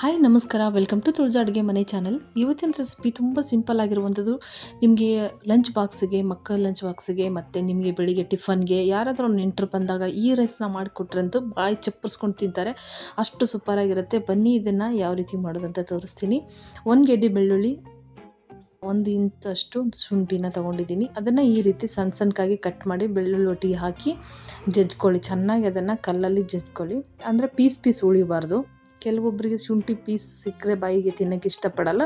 Hi ನಮಸ್ಕಾರ. Welcome to Tulja ಅಡುಗೆ ಮನೆ ಚಾನಲ್ ಇವತ್ತಿನ ರೆಸಿಪಿ ತುಂಬ ಸಿಂಪಲ್ ಆಗಿರುವಂಥದ್ದು ನಿಮಗೆ ಲಂಚ್ ಬಾಕ್ಸಿಗೆ ಮಕ್ಕಳ ಲಂಚ್ ಬಾಕ್ಸಿಗೆ ಮತ್ತು ನಿಮಗೆ ಬೆಳಿಗ್ಗೆ ಟಿಫನ್ಗೆ ಯಾರಾದರೂ ನೆಂಟರು ಬಂದಾಗ ಈ ರೈಸ್ನ ಮಾಡಿಕೊಟ್ರಂತೂ ಬಾಯಿ ಚಪ್ಪರ್ಸ್ಕೊಂಡು ತಿಂತಾರೆ. ಅಷ್ಟು ಸೂಪರಾಗಿರುತ್ತೆ ಬನ್ನಿ, ಇದನ್ನು ಯಾವ ರೀತಿ ಮಾಡೋದಂತ ತೋರಿಸ್ತೀನಿ. ಒಂದು ಗೆಡ್ಡೆ ಬೆಳ್ಳುಳ್ಳಿ, ಒಂದು ಇಂಚಷ್ಟು ಶುಂಠಿನ ತೊಗೊಂಡಿದ್ದೀನಿ. ಅದನ್ನು ಈ ರೀತಿ ಸಣ್ಣ ಸಣ್ಣಕ್ಕಾಗಿ ಕಟ್ ಮಾಡಿ ಬೆಳ್ಳುಳ್ಳಿ ಒಟ್ಟಿಗೆ ಹಾಕಿ ಜಜ್ಕೊಳ್ಳಿ ಚೆನ್ನಾಗಿ ಅದನ್ನು ಕಲ್ಲಲ್ಲಿ ಜಜ್ಕೊಳ್ಳಿ ಅಂದರೆ ಪೀಸ್ ಪೀಸ್ ಉಳಿಬಾರ್ದು. ಕೆಲವೊಬ್ಬರಿಗೆ ಶುಂಠಿ ಪೀಸ್ ಸಿಕ್ಕರೆ ಬಾಯಿಗೆ ತಿನ್ನೋಕ್ಕೆ ಇಷ್ಟಪಡಲ್ಲ.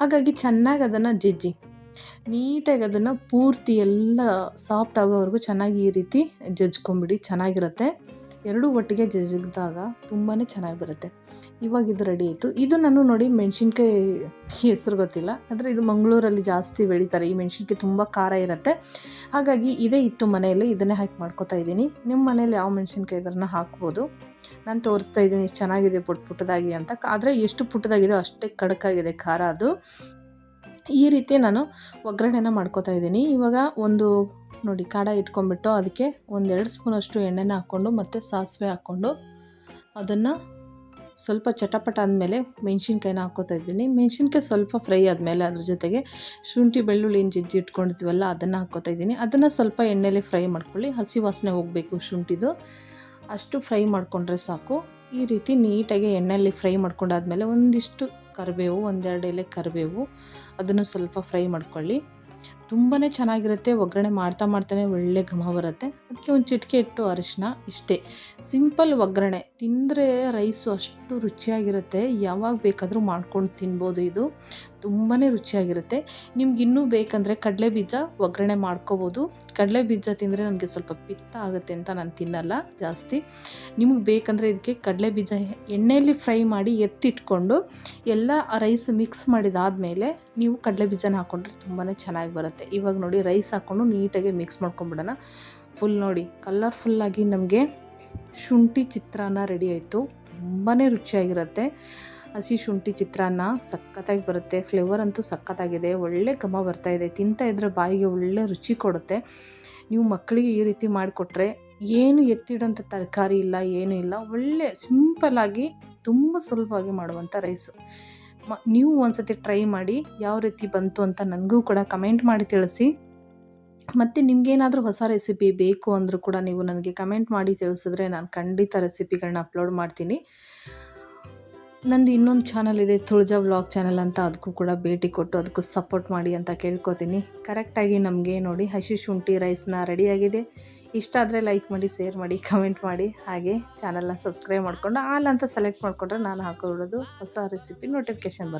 ಹಾಗಾಗಿ ಚೆನ್ನಾಗಿ ಅದನ್ನು ಜಜ್ಜಿ. ನೀಟಾಗಿ ಅದನ್ನು ಪೂರ್ತಿ ಎಲ್ಲ ಸಾಫ್ಟ್ ಆಗೋವರೆಗೂ ಚೆನ್ನಾಗಿ ಈ ರೀತಿ ಜಜ್ಕೊಂಬಿಡಿ ಚೆನ್ನಾಗಿರುತ್ತೆ. ಎರಡೂ ಒಟ್ಟಿಗೆ ಜಜ್ಜಿದಾಗ ತುಂಬಾ ಚೆನ್ನಾಗಿ ಬರುತ್ತೆ. ಇವಾಗ ಇದು ರೆಡಿ ಆಯಿತು. ಇದು ನಾನು ನೋಡಿ ಮೆಣಸಿನ್ಕಾಯಿ ಹೆಸರು ಗೊತ್ತಿಲ್ಲ, ಆದರೆ ಇದು ಮಂಗಳೂರಲ್ಲಿ ಜಾಸ್ತಿ ಬೆಳೀತಾರೆ. ಈ ಮೆಣಸಿನ್ಕಾಯಿ ತುಂಬ ಖಾರ ಇರುತ್ತೆ. ಹಾಗಾಗಿ ಇದೇ ಇತ್ತು ಮನೆಯಲ್ಲಿ, ಇದನ್ನೇ ಹಾಕಿ ಮಾಡ್ಕೊತಾ ಇದ್ದೀನಿ. ನಿಮ್ಮ ಮನೇಲಿ ಯಾವ ಮೆಣಸಿನ್ಕಾಯಿ ಇದನ್ನು ಹಾಕ್ಬೋದು. ನಾನು ತೋರಿಸ್ತಾ ಇದ್ದೀನಿ ಚೆನ್ನಾಗಿದೆ ಪುಟ್ ಪುಟ್ಟದಾಗಿ ಅಂತ. ಆದರೆ ಎಷ್ಟು ಪುಟ್ಟದಾಗಿದೆ ಅಷ್ಟೇ ಕಡಕಾಗಿದೆ ಖಾರ ಅದು. ಈ ರೀತಿ ನಾನು ಒಗ್ಗರಣೆನ ಮಾಡ್ಕೋತಾ ಇದ್ದೀನಿ. ಇವಾಗ ಒಂದು ನೋಡಿ ಕಾಡ ಇಟ್ಕೊಂಡ್ಬಿಟ್ಟು ಅದಕ್ಕೆ ಒಂದೆರಡು ಸ್ಪೂನಷ್ಟು ಎಣ್ಣೆನ ಹಾಕ್ಕೊಂಡು ಮತ್ತು ಸಾಸಿವೆ ಹಾಕ್ಕೊಂಡು ಅದನ್ನು ಸ್ವಲ್ಪ ಚಟಪಟ ಆದಮೇಲೆ ಮೆಣಸಿನ್ಕಾಯಿನ ಹಾಕೋತಾ ಇದ್ದೀನಿ. ಮೆಣಸಿನ್ಕಾಯಿ ಸ್ವಲ್ಪ ಫ್ರೈ ಆದಮೇಲೆ ಅದ್ರ ಜೊತೆಗೆ ಶುಂಠಿ, ಬೆಳ್ಳುಳ್ಳಿ ಏನು ಜಜ್ಜಿ ಇಟ್ಕೊಂಡಿದ್ವಲ್ಲ ಅದನ್ನು ಹಾಕೋತಾ ಇದ್ದೀನಿ. ಅದನ್ನು ಸ್ವಲ್ಪ ಎಣ್ಣೆಲಿ ಫ್ರೈ ಮಾಡ್ಕೊಳ್ಳಿ. ಹಸಿ ವಾಸನೆ ಹೋಗಬೇಕು ಶುಂಠಿದು. ಅಷ್ಟು ಫ್ರೈ ಮಾಡಿಕೊಂಡ್ರೆ ಸಾಕು. ಈ ರೀತಿ ನೀಟಾಗಿ ಎಣ್ಣೆಯಲ್ಲಿ ಫ್ರೈ ಮಾಡ್ಕೊಂಡಾದ್ಮೇಲೆ ಒಂದಿಷ್ಟು ಕರಿಬೇವು, ಒಂದೆರಡು ಎಲೆ ಕರಿಬೇವು ಅದನ್ನು ಸ್ವಲ್ಪ ಫ್ರೈ ಮಾಡ್ಕೊಳ್ಳಿ. ತುಂಬಾ ಚೆನ್ನಾಗಿರುತ್ತೆ, ಒಗ್ಗರಣೆ ಮಾಡ್ತಾ ಮಾಡ್ತಾನೆ ಒಳ್ಳೆ ಘಮ ಬರುತ್ತೆ. ಅದಕ್ಕೆ ಒಂದು ಚಿಟಿಕೆ ಇಟ್ಟು ಅರಿಶಿನ ಇಷ್ಟೇ. ಸಿಂಪಲ್ ಒಗ್ಗರಣೆ. ತಿಂದರೆ ರೈಸು ಅಷ್ಟು ರುಚಿಯಾಗಿರುತ್ತೆ. ಯಾವಾಗ ಬೇಕಾದರೂ ಮಾಡ್ಕೊಂಡು ತಿನ್ಬೋದು ಇದು. ತುಂಬಾ ರುಚಿಯಾಗಿರುತ್ತೆ. ನಿಮ್ಗೆ ಇನ್ನೂ ಬೇಕಂದರೆ ಕಡಲೆ ಬೀಜ ಒಗ್ಗರಣೆ ಮಾಡ್ಕೋಬೋದು. ಕಡಲೆ ಬೀಜ ತಿಂದರೆ ನನಗೆ ಸ್ವಲ್ಪ ಪಿತ್ತ ಆಗುತ್ತೆ ಅಂತ ನಾನು ತಿನ್ನಲ್ಲ, ಜಾಸ್ತಿ. ನಿಮ್ಗೆ ಬೇಕಂದರೆ ಇದಕ್ಕೆ ಕಡಲೆ ಬೀಜ ಎಣ್ಣೆಯಲ್ಲಿ ಫ್ರೈ ಮಾಡಿ ಎತ್ತಿಟ್ಕೊಂಡು ಎಲ್ಲ ರೈಸ್ ಮಿಕ್ಸ್ ಮಾಡಿದಾದಮೇಲೆ ನೀವು ಕಡಲೆ ಬೀಜನ ಹಾಕ್ಕೊಂಡ್ರೆ ತುಂಬಾ ಚೆನ್ನಾಗಿ ಬರುತ್ತೆ. ಇವಾಗ ನೋಡಿ ರೈಸ್ ಹಾಕ್ಕೊಂಡು ನೀಟಾಗಿ ಮಿಕ್ಸ್ ಮಾಡ್ಕೊಂಬಿಡೋಣ. ಫುಲ್ ನೋಡಿ ಕಲರ್ಫುಲ್ಲಾಗಿ ನಮಗೆ ಶುಂಠಿ ಚಿತ್ರಾನ್ನ ರೆಡಿ ಆಯಿತು. ತುಂಬಾ ರುಚಿಯಾಗಿರುತ್ತೆ. ಹಸಿ ಶುಂಠಿ ಚಿತ್ರಾನ್ನ ಸಖತ್ತಾಗಿ ಬರುತ್ತೆ. ಫ್ಲೇವರ್ ಅಂತೂ ಸಖತ್ತಾಗಿದೆ. ಒಳ್ಳೆ ಘಮ ಬರ್ತಾಯಿದೆ ತಿಂತ ಇದ್ರೆ ಬಾಯಿಗೆ ಒಳ್ಳೆ ರುಚಿ ಕೊಡುತ್ತೆ. ನೀವು ಮಕ್ಕಳಿಗೆ ಈ ರೀತಿ ಮಾಡಿಕೊಟ್ರೆ ಏನು ಎತ್ತಿಡೋಂಥ ತರಕಾರಿ ಇಲ್ಲ, ಏನೂ ಇಲ್ಲ. ಒಳ್ಳೆ ಸಿಂಪಲ್ಲಾಗಿ ತುಂಬ ಸುಲಭವಾಗಿ ಮಾಡುವಂಥ ರೈಸು ನೀವು ಒಂದ್ಸತಿ ಟ್ರೈ ಮಾಡಿ ಯಾವ ರೀತಿ ಬಂತು ಅಂತ ನನಗೂ ಕೂಡ ಕಮೆಂಟ್ ಮಾಡಿ ತಿಳಿಸಿ. ಮತ್ತು ನಿಮಗೇನಾದರೂ ಹೊಸ ರೆಸಿಪಿ ಬೇಕು ಅಂದರೂ ಕೂಡ ನೀವು ನನಗೆ ಕಮೆಂಟ್ ಮಾಡಿ ತಿಳಿಸಿದ್ರೆ ನಾನು ಖಂಡಿತ ರೆಸಿಪಿಗಳನ್ನ ಅಪ್ಲೋಡ್ ಮಾಡ್ತೀನಿ. ನಂದು ಇನ್ನೊಂದು ಚಾನಲ್ ಇದೆ, ತುಳಜಾ ವ್ಲಾಗ್ ಚಾನಲ್ ಅಂತ ಅದಕ್ಕೂ ಕೂಡ ಭೇಟಿ ಕೊಟ್ಟು ಅದಕ್ಕೂ ಸಪೋರ್ಟ್ ಮಾಡಿ ಅಂತ ಕೇಳ್ಕೊತೀನಿ. ಕರೆಕ್ಟಾಗಿ ನಮಗೆ ನೋಡಿ ಹಸಿ ಶುಂಠಿ ರೈಸ್ನ ರೆಡಿಯಾಗಿದೆ ಇಷ್ಟ ಆದರೆ ಲೈಕ್ ಮಾಡಿ ಶೇರ್ ಮಾಡಿ ಕಮೆಂಟ್ ಮಾಡಿ. ಹಾಗೆ ಚಾನಲ್ನ ಸಬ್ಸ್ಕ್ರೈಬ್ ಮಾಡಿಕೊಂಡು ಆಲ್ ಅಂತ ಸೆಲೆಕ್ಟ್ ಮಾಡಿಕೊಂಡ್ರೆ ನಾನು ಹಾಕೋಬಿಡೋದು ಹೊಸ ರೆಸಿಪಿ ನೋಟಿಫಿಕೇಷನ್ ಬರುತ್ತೆ.